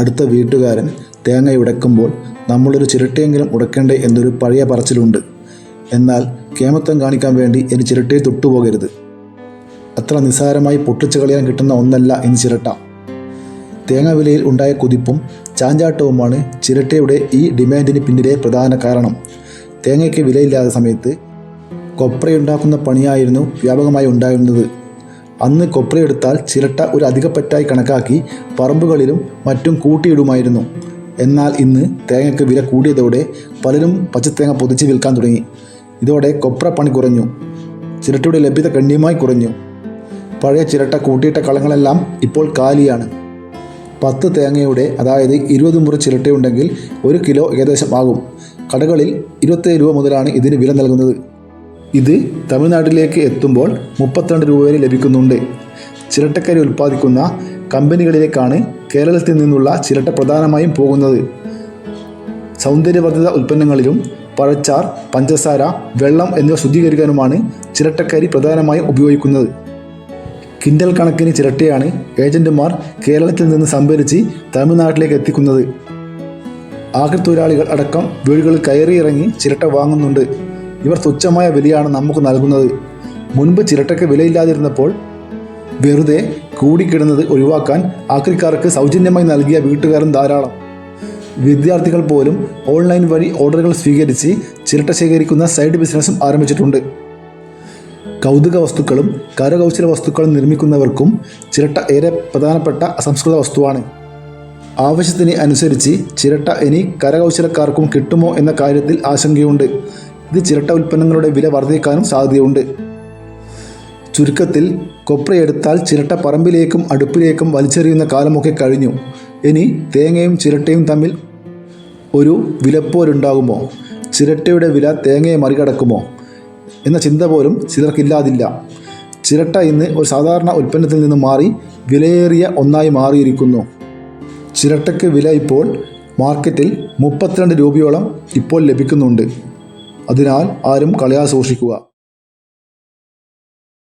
അടുത്ത വീട്ടുകാരൻ തേങ്ങ ഉടക്കുമ്പോൾ നമ്മളൊരു ചിരട്ടയെങ്കിലും ഉടക്കണ്ടേ എന്നൊരു പഴയ പറച്ചിലുണ്ട്. എന്നാൽ കേമത്വം കാണിക്കാൻ വേണ്ടി ഇനി ചിരട്ടയെ തൊട്ടുപോകരുത്. അത്ര നിസ്സാരമായി പൊട്ടിച്ചു കളയാൻ കിട്ടുന്ന ഒന്നല്ല ഇനി ചിരട്ട. തേങ്ങ വിലയിൽ ഉണ്ടായ കുതിപ്പും ചാഞ്ചാട്ടവുമാണ് ചിരട്ടയുടെ ഈ ഡിമാൻഡിന് പിന്നിലെ പ്രധാന കാരണം. തേങ്ങയ്ക്ക് വിലയില്ലാത്ത സമയത്ത് കൊപ്രയുണ്ടാക്കുന്ന പണിയായിരുന്നു വ്യാപകമായി ഉണ്ടായിരുന്നത്. അന്ന് കൊപ്രയെടുത്താൽ ചിരട്ട ഒരു അധികപ്പറ്റായി കണക്കാക്കി പറമ്പുകളിലും മറ്റും കൂട്ടിയിടുമായിരുന്നു. എന്നാൽ ഇന്ന് തേങ്ങയ്ക്ക് വില കൂടിയതോടെ പലരും പച്ചത്തേങ്ങ പൊതിച്ച് വിൽക്കാൻ തുടങ്ങി. ഇതോടെ കൊപ്ര പണി കുറഞ്ഞു. ചിരട്ടയുടെ ലഭ്യത ഗണ്യമായി കുറഞ്ഞു. പഴയ ചിരട്ട കൂട്ടിയിട്ട കളങ്ങളെല്ലാം ഇപ്പോൾ കാലിയാണ്. പത്ത് തേങ്ങയുടെ അതായത് ഇരുപത് മുറി ചിരട്ടയുണ്ടെങ്കിൽ ഒരു കിലോ ഏകദേശം ആകും. കടകളിൽ ഇരുപത്തേഴ് രൂപ മുതലാണ് ഇതിന് വില നൽകുന്നത്. ഇത് തമിഴ്നാട്ടിലേക്ക് എത്തുമ്പോൾ മുപ്പത്തിരണ്ട് രൂപ വരെ ലഭിക്കുന്നുണ്ട്. ചിരട്ടക്കരി ഉൽപ്പാദിക്കുന്ന കമ്പനികളിലേക്കാണ് കേരളത്തിൽ നിന്നുള്ള ചിരട്ട പ്രധാനമായും പോകുന്നത്. സൗന്ദര്യവർദ്ധിത ഉൽപ്പന്നങ്ങളിലും പഴച്ചാർ പഞ്ചസാര വെള്ളം എന്നിവ ശുദ്ധീകരിക്കാനുമാണ് ചിരട്ടക്കരി പ്രധാനമായും ഉപയോഗിക്കുന്നത്. കിൻഡൽ കണക്കിന് ചിരട്ടയാണ് ഏജന്റുമാർ കേരളത്തിൽ നിന്ന് സംഭരിച്ച് തമിഴ്നാട്ടിലേക്ക് എത്തിക്കുന്നത്. ആകൃത്തൊഴിലാളികൾ അടക്കം വീടുകളിൽ കയറിയിറങ്ങി ചിരട്ട വാങ്ങുന്നുണ്ട്. ഇവർ തുച്ഛമായ വിലയാണ് നമുക്ക് നൽകുന്നത്. മുൻപ് ചിരട്ടയ്ക്ക് വിലയില്ലാതിരുന്നപ്പോൾ വെറുതെ കൂടിക്കിടുന്നത് ഒഴിവാക്കാൻ ആക്രിക്കാർക്ക് സൗജന്യമായി നൽകിയ വീട്ടുകാരും ധാരാളം. വിദ്യാർത്ഥികൾ പോലും ഓൺലൈൻ വഴി ഓർഡറുകൾ സ്വീകരിച്ച് ചിരട്ട ശേഖരിക്കുന്ന സൈഡ് ബിസിനസ്സും ആരംഭിച്ചിട്ടുണ്ട്. കൗതുക വസ്തുക്കളും കരകൗശല വസ്തുക്കളും നിർമ്മിക്കുന്നവർക്കും ചിരട്ട ഏറെ പ്രധാനപ്പെട്ട അസംസ്കൃത വസ്തുവാണ്. ആവശ്യത്തിന് അനുസരിച്ച് ചിരട്ട ഇനി കരകൗശലക്കാർക്കും കിട്ടുമോ എന്ന കാര്യത്തിൽ ആശങ്കയുണ്ട്. ഇത് ചിരട്ട ഉൽപ്പന്നങ്ങളുടെ വില വർദ്ധിക്കാനും സാധ്യതയുണ്ട്. ചുരുക്കത്തിൽ കൊപ്രയെടുത്താൽ ചിരട്ട പറമ്പിലേക്കും അടുപ്പിലേക്കും വലിച്ചെറിയുന്ന കാലമൊക്കെ കഴിഞ്ഞു. ഇനി തേങ്ങയും ചിരട്ടയും തമ്മിൽ ഒരു വിലപ്പോരുണ്ടാകുമോ? ചിരട്ടയുടെ വില തേങ്ങയെ മറികടക്കുമോ? എന്ന ചിന്ത പോലും ചിലർക്കില്ലാതില്ല. ചിരട്ട ഇന്ന് ഒരു സാധാരണ ഉൽപ്പന്നത്തിൽ നിന്ന് മാറി വിലയേറിയ ഒന്നായി മാറിയിരിക്കുന്നു. ചിരട്ടയ്ക്ക് വില ഇപ്പോൾ മാർക്കറ്റിൽ മുപ്പത്തിരണ്ട് രൂപയോളം ഇപ്പോൾ ലഭിക്കുന്നുണ്ട്. അതിനാൽ ആരും കളയാതെ സൂക്ഷിക്കുക.